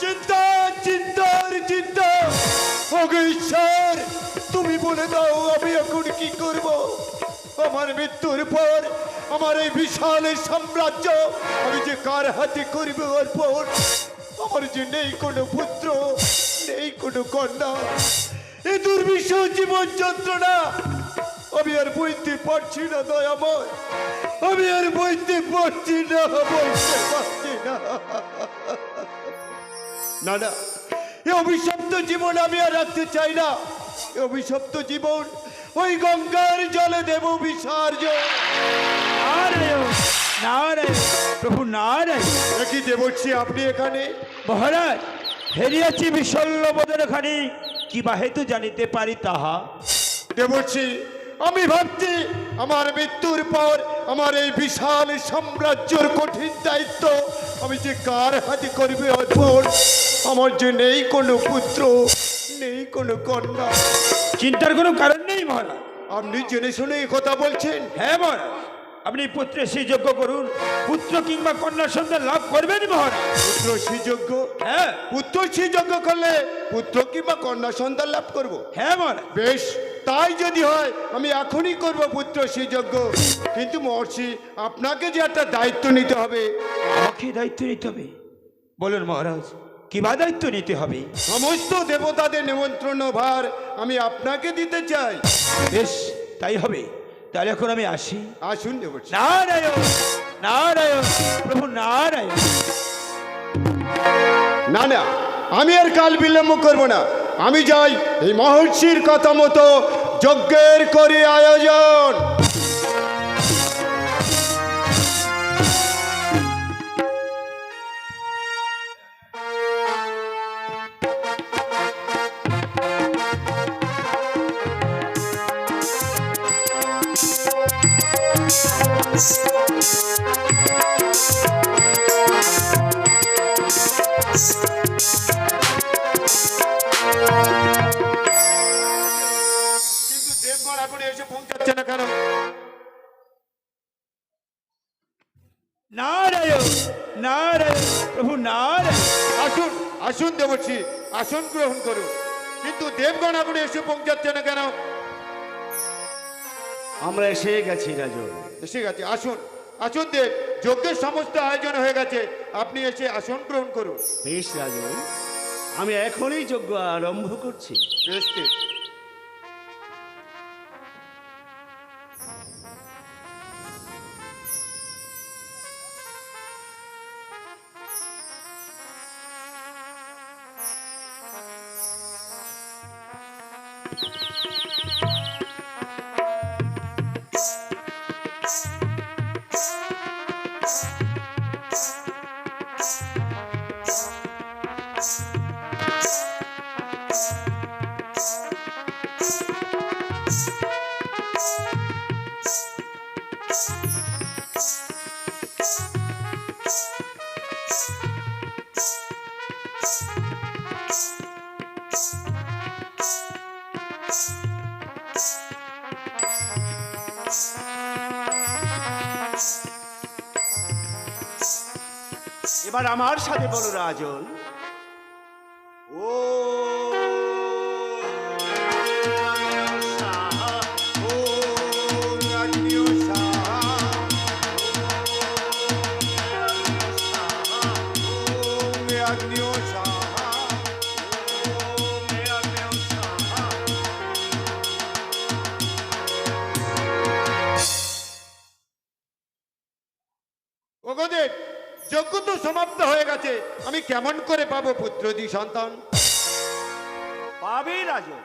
চিন্তা, চিন্তার, চিন্তা। ঈশ্বর, তুমি বলে দাও, আমি এখন কি করব? আমার মৃত্যুর পর আমার এই বিশাল সাম্রাজ্য, আমি যে কার হাতে করব অর্পণ? আমার যে নেই কোনো পুত্র, নেই কোনো কন্যা। এই দুর্বিষ জীবন যন্ত্রণা, আমি আর বইতে পারছি না দয়াময় আমি আর বইতে পারছি না, বলতে পারছি না। না না। এ অভিশপ্ত জীবন আমি আর রাখতে চাই না। এ অভিশপ্ত জীবন ওই গঙ্গার জলে দেব বিসর্জন। নারায়ণ নারায়ণ প্রভু নারায়ণ। কি দেবচ্ছি আপনি এখানে? মহারাজ হেরিয়াছি বিশল্য বদনখানি কি বা হেতু জানিতে পারি তাহা? দেবচ্ছি আমি ভাবছি আমার মৃত্যুর পর আমার এই বিশাল সাম্রাজ্যর কঠিন দায়িত্ব আমি যে কার হাতে করবে অর্পণ? আমার যে নেই কোনো পুত্র নেই কোনো কন্যা। চিন্তার কোনো কারণ নেই মহারাজ। আপনি জেনে শুনে এই কথা বলছেন? হ্যাঁ মহারাজ। আপনি পুত্রের সেই যোগ্য করুন। পুত্র কিংবা কন্যা সন্তান লাভ করবেন মহারাজ। পুত্র শ্রীযোগ্য হ্যাঁ। পুত্র শ্রীযোগ্য করলে পুত্র কিংবা কন্যা সন্তান লাভ করব? হ্যাঁ মহারাজ। বেশ তাই যদি হয় আমি এখনই করব পুত্র শ্রীযোগ্য কিন্তু মহর্ষি আপনাকে যে একটা দায়িত্ব নিতে হবে। আমাকে দায়িত্ব নিতে হবে। বলুন মহারাজ। কি বা দায়িত্ব নিতে হবে? সমস্ত দেবতাদের নিমন্ত্রণ ভার আমি আপনাকে দিতে চাই। বেশ তাই হবে। তাহলে এখন আমি আসি। আসুন নারায়ণ নারায়ণ প্রভু নারায়ণ। না না আমি আর কাল বিলম্ব করব না। আমি যাই এই মহর্ষির কথা মতো যজ্ঞের করি আয়োজন। এসে পৌঁছাচ্ছে না কেন নারায়ণ নারায়ণ প্রভু নারায়ণ। আসুন আসুন দেবর্ষি আসন গ্রহণ করুন। কিন্তু দেবগণ এখন এসে পৌঁছাচ্ছে না কেন? আমরা এসে গেছি রাজন। ঠিক আছে আসুন আসুন দেব যজ্ঞের সমস্ত আয়োজন হয়ে গেছে আপনি এসে আসন গ্রহণ করুন। বেশ রাজন আমি এখনই যজ্ঞ আরম্ভ করছি। বেশ। এবার আমার সাথে বলো রাজন। পাবো পুত্রদি সন্তান। পাবে রাজন।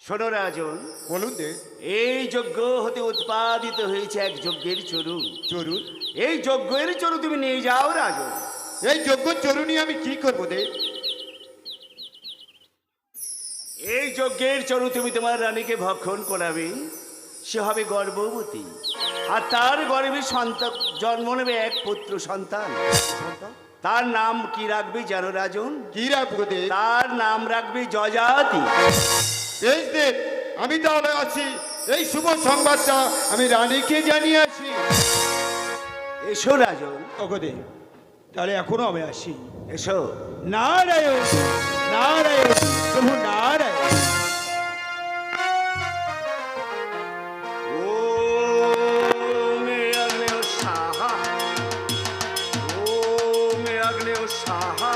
শোনো রাজন বলুন দে। এই যজ্ঞ হতে উৎপাদিত হয়েছে এক যজ্ঞের চরুণ চরুন এই যজ্ঞের চরু তুমি নিয়ে যাও রাজন। এই যজ্ঞ চরুনি আমি কি করব দে? এই যজ্ঞের চরু তুমি তোমার রানীকে ভক্ষণ করাবে। সে হবে গর্ভবতী। আর তার গর্ভে সন্তান জন্ম নেবে এক পুত্র সন্তান। সন্তান? তার নাম কি রাখবি জানো রাজন? কি রাখব দে তার নাম রাখবি যজাতি। বেশ দে আমি তাহলে আছি। এই শুভ সংবাদটা আমি রানীকে জানিয়ে আসি এসো রাজন। দে তাহলে এখনও আমি আসি এসো। নারায়ণ নারায়ণ প্রভু নারায়ণ। আগ্নেয় সাহা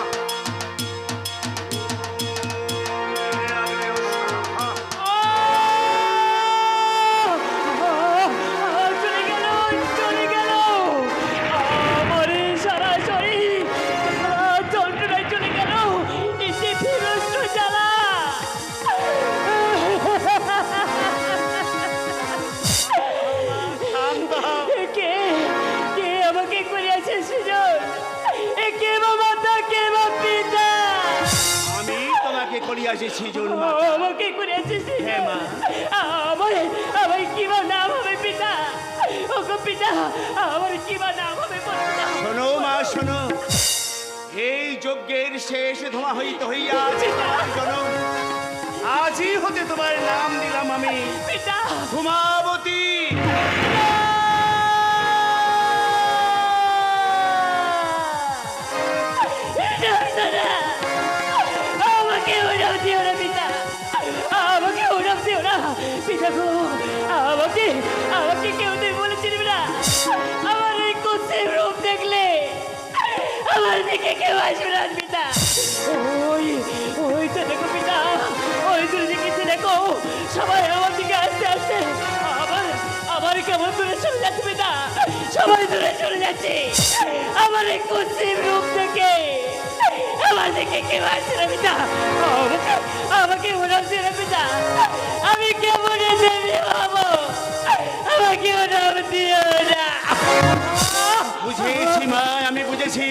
তোমাকে করিয়াছি সৃজন মা আমাকে করিয়াছে হ্যাঁ, মা। আমার আমার কি নাম হবে পিতা। ওগো পিতা আমার কি নাম হবে শোনো মা শোনো। এই যজ্ঞের শেষ ধোঁয়া হইতে হইয়া জনম। আজই হতে তোমার নাম দিলাম আমি। পিতা। ঘুমাবতী। কেউ আসবে না পিতা ওই ওই তো দেখো পিতা ওই দূরে দিকে দেখো সবাই আমার দিকে আসতে আসতে আবার আবার কেমন দূরে চলে যাচ্ছে পিতা? সবাই দূরে চলে যাচ্ছে। আমার এই কুৎসিত রূপ থেকে আমার দিকে কেউ আসছে না পিতা। আমাকে আমাকে উড়াচ্ছে না পিতা। আমি কেমন দেবী বাবু? আমাকে উড়াব দিও না। বুঝেছি মা আমি বুঝেছি।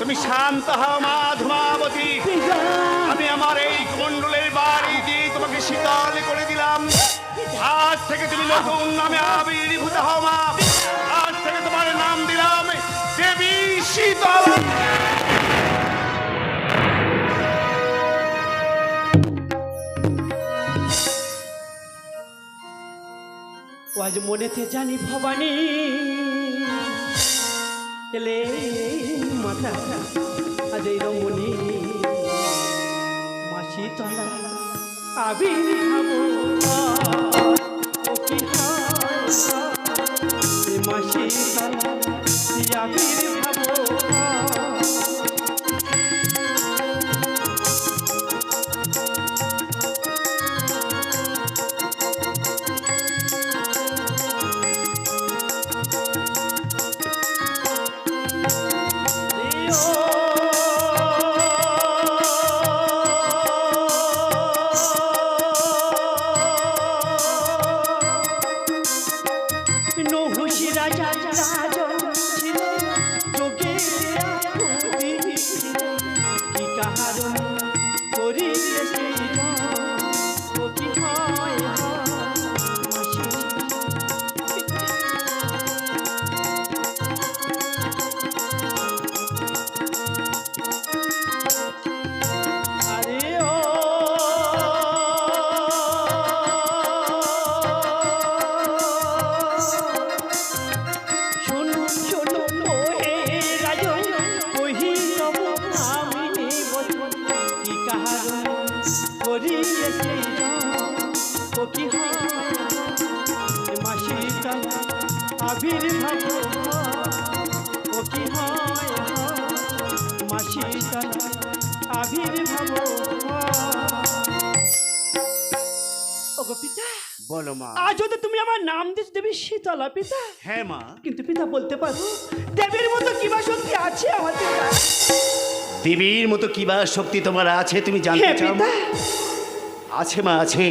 তুমি শান্ত হও, মা ধুমাবতী। আমি আমার এই মণ্ডলের বাড়ি দিয়ে তোমাকে শীতল করে দিলাম। আজ থেকে তুমি নতুন নামে আবির্ভূত হও, মা। আজ থেকে তোমার নাম দিলাম দেবী শীতল। আজ মনেতে জানি ভবানী এলে মাথা আজ এই রমণী মাসি তলা আবির ভাবো ওগো পিতা। বলো মা। আজ হতে তুমি আমার নাম দিস দেবী শীতলা পিতা। হ্যাঁ মা। কিন্তু পিতা বলতে পারো দেবীর মতো কিবা শক্তি আছে আমার পিতা দেবীর মতো কিবা শক্তি তোমার আছে তুমি জানতে হ্যাঁ চাও পিতা। আছে মা আছে।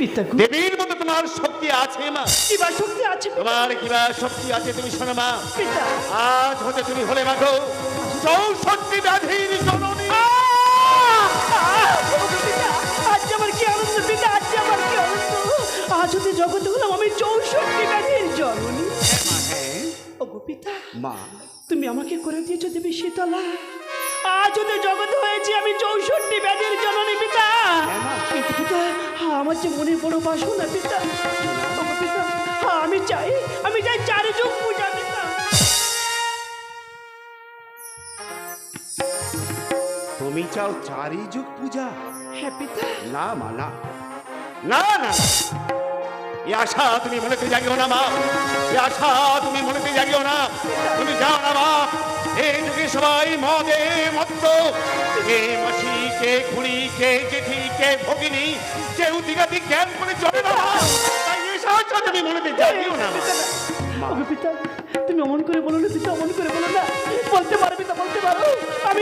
পিতা দেবীর মতো তোমার শক্তি আছে মা। কিবা শক্তি আছে তোমার কিবা শক্তি আছে তুমি শোনো মা। পিতা। আজ হতে তুমি হলে মাগো চৌষট্টি ব্যাধির আজ হতে হলাম আমি চৌষট্টি ব্যাধির জননী। হ্যাঁ। ওগো পিতা মা। তুমি আমাকে করে দিয়েছ দেবী শীতলা। আজ ওদের জগৎ হয়েছে আমি চৌষট্টি ব্যাধের জননী পিতা। কিন্তু পিতা হ্যাঁ, আমার যে মনে বড় বাসনা পিতা। হ্যাঁ, আমি চাই আমি চাই চারি যুগ পূজা পিতা। তুমি চাও চারি যুগ পূজা? হ্যাঁ পিতা। না মা না না না। আশা তুমি মনেতে জাগিও না মা। এই আশা তুমি মনেতে জাগিও না। তুমি যাও না মা। এই যুগে সবাই মদে মত্ত। কে মাসি কে খুড়ি কে জেঠি কে ভগিনী, কেউ দিগাতি জ্ঞান করে চলে না। তাই এই সাহায্য তুমি মনেতে জাগিও না মা। তুমি অমন করে বলো না, পিতা, অমন করে বলো না। বলতে পারো পিতা বলতে পারো। আমি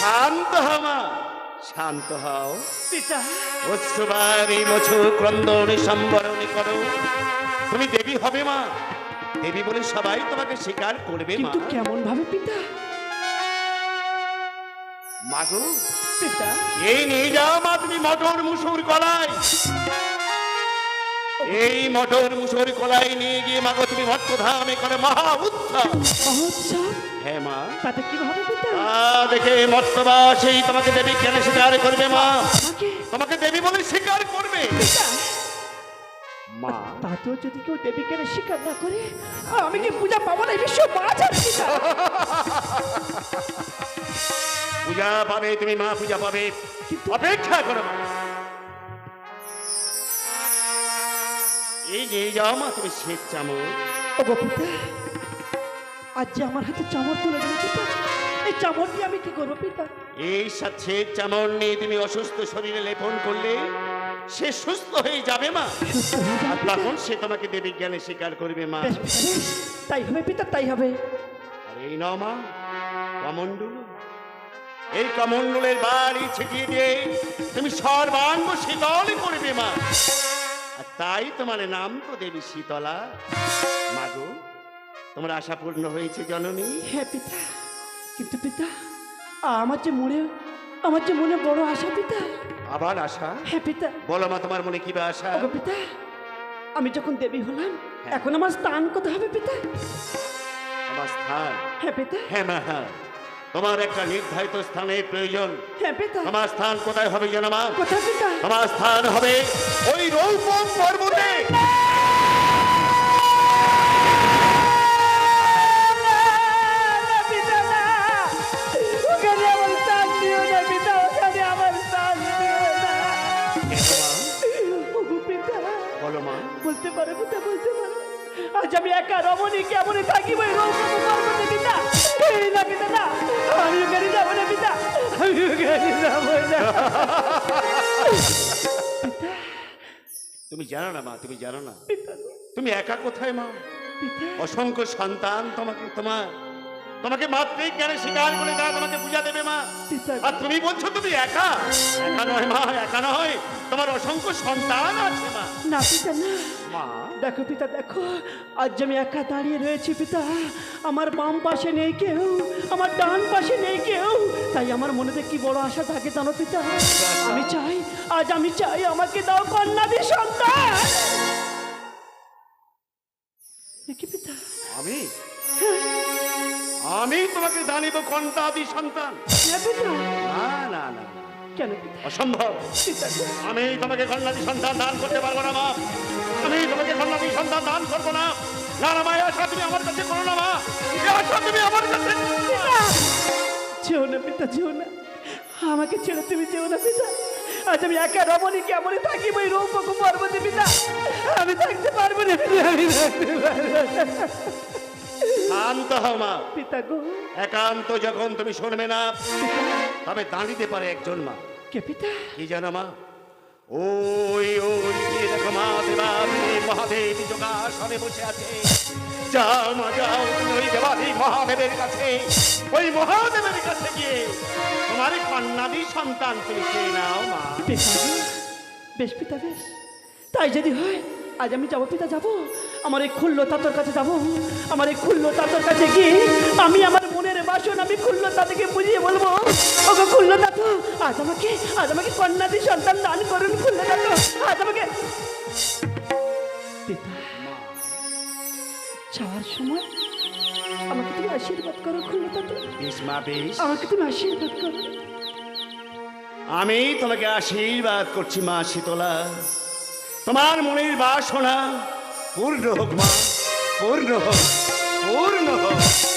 শান্ত হও শান্ত হও। পিতা। অশ্রুবারি মছু ক্রন্দনে সম্বরণে করো। তুমি দেবী হবে মা। দেবী বলে সবাই তোমাকে স্বীকার করবে কিন্তু কেমন ভাবে পিতা? মাগো পিতা। এই নিয়ে যাও মা তুমি মটর মুসুর কলাই। এই মটর মুসুর কলাই নিয়ে গিয়ে মাগো তুমি ভট্টধামে করে মহা উৎসব। মহোৎসব? হ্যাঁ মা। তাতে কি হবে পিতা? তা দেখে মর্তবাসী তোমাকে দেবী কেন স্বীকার করবে মা? তোমাকে দেবী বলে স্বীকার করবে। মা। তাতেও যদি কেউ দেবীকে স্বীকার না করে আমি কি পূজা পাবো না? এই বিশ্ব পূজা পাবে তুমি মা পূজা পাবে। অপেক্ষা করো মা। এই নিয়ে যাও মা তুমি শেখ চামচ। পিতা আজ যে আমার হাতে চামড় তুলে দিল পিতা এই দিয়ে আমি কি করব পিতা? এই সাথে চামড় নিয়ে তুমি অসুস্থ শরীরে লেপন করলে সে সুস্থ হয়ে যাবে মা। আর। তখন সে তোমাকে দেবী জ্ঞানে স্বীকার করবে মা। তাই হবে পিতা তাই হবে। আর এই নাও মা কমণ্ডল। এই কমণ্ডলের বাড়ি ছিটিয়ে দিয়ে তুমি সর্বাঙ্গ শীতল করবে মা। তাই তোমার নাম তো দেবী শীতলা। মাগো তোমার আশা পূর্ণ হয়েছে জননী? হ্যাঁ পিতা। কিন্তু পিতা আমার যে মনে আমার যে মনে বড় আশা পিতা। আবার আশা? হ্যাঁ পিতা। বলো মা তোমার মনে কি বা আশা? ওগো পিতা আমি যখন দেবী হলাম এখন আমার স্থান কোথায় হবে পিতা? আমার স্থান? হ্যাঁ পিতা। হ্যাঁ মা হ্যাঁ। তোমার একটা নির্ধারিত স্থানের প্রয়োজন। হ্যাঁ তোমার স্থান কোথায় হবে জানো মা? তোমার স্থান হবে ওই রৌপম পর্বতে। স্থান স্থান বলতে পারো বলতে পারো। আজ আমি একা রমণী কেমনে থাকিব এই রৌপ্য পর্বতে পিতা। না পিতা না আমি ওখানে যাব না পিতা আমি ওখানে যাব না তুমি জানো না মা তুমি জানো না। তুমি একা কোথায় মা? অসংখ্য সন্তান তোমাকে তোমার তোমাকে মাতৃক জ্ঞানে স্বীকার করে তারা তোমাকে পূজা দেবে মা। আর তুমি বলছো তুমি একা? একা নয় মা একা নয়। তোমার অসংখ্য সন্তান আছে মা। না পিতা না। মা দেখো পিতা দেখো আজ আমি একা দাঁড়িয়ে রয়েছি পিতা আমার বাম পাশে নেই কেউ আমার ডান পাশে নেই কেউ তাই আমার মনেতে কি বড় আশা থাকে জানো পিতা? আমি চাই আজ আমি চাই আমাকে দাও কন্যাদি সন্তান। এ কি পিতা? আমি? আমি তোমাকে জানিব কন্টাদি সন্তান। হ্যাঁ পিতা। না না না কেন অসম্ভব। আমি তোমাকে কন্যাদি সন্তান দান করতে পারব না মা। আমি তোমাকে কন্যাদি সন্তান দান করব না। না না মা আশা তুমি আমার কাছে করো না মা। আশা তুমি আমার কাছে যেও না পিতা যেও না। আমাকে ছেড়ে তুমি যেও না পিতা। আজ আমি একা রমণী কেমনই থাকি ওই রৌপক পর্বতে পিতা? আমি থাকতে পারব না পিতা আমি থাকতে পারব না। শান্ত হও মা। পিতা গো। একান্ত যখন তুমি শুনবে না তবে দাঁড়িতে পারে একজন মা। কে পিতা? কি জানো মা? ওই ওই দেখো মা দেবাদেবী মহাদেব যোগাসনে বসে আছে। মা, যাও, ওই দেবাদেবী মহাদেবের কাছে। ওই মহাদেবের কাছে গিয়ে তোমার কন্যাদি সন্তান তুমি নাও মা। বেশ বেশ, পিতা, বেশ। তাই যদি হয় আজ আমি যাব পিতা যাব। আমার এই খুল্ল তাতর কাছে যাব। আমার এই খুল্ল তাতর কাছে গিয়ে আমি আমার মনের বাসন আমি খুল্ল তাদেরকে বুঝিয়ে বলব ওকে খুল্ল তাত আজ আমাকে আজ আমাকে কন্যাদি সন্তান দান করুন খুল্ল তাত আজ আমাকে পিতা যাওয়ার সময় আমাকে তুমি আশীর্বাদ করো খুল্ল তাত। বেশ মা বেশ। আমাকে তুমি আশীর্বাদ করো। আমি তোমাকে আশীর্বাদ করছি মা শীতলা। তোমার মনের বাসনা পূর্ণ হোক মা পূর্ণ হোক পূর্ণ হোক।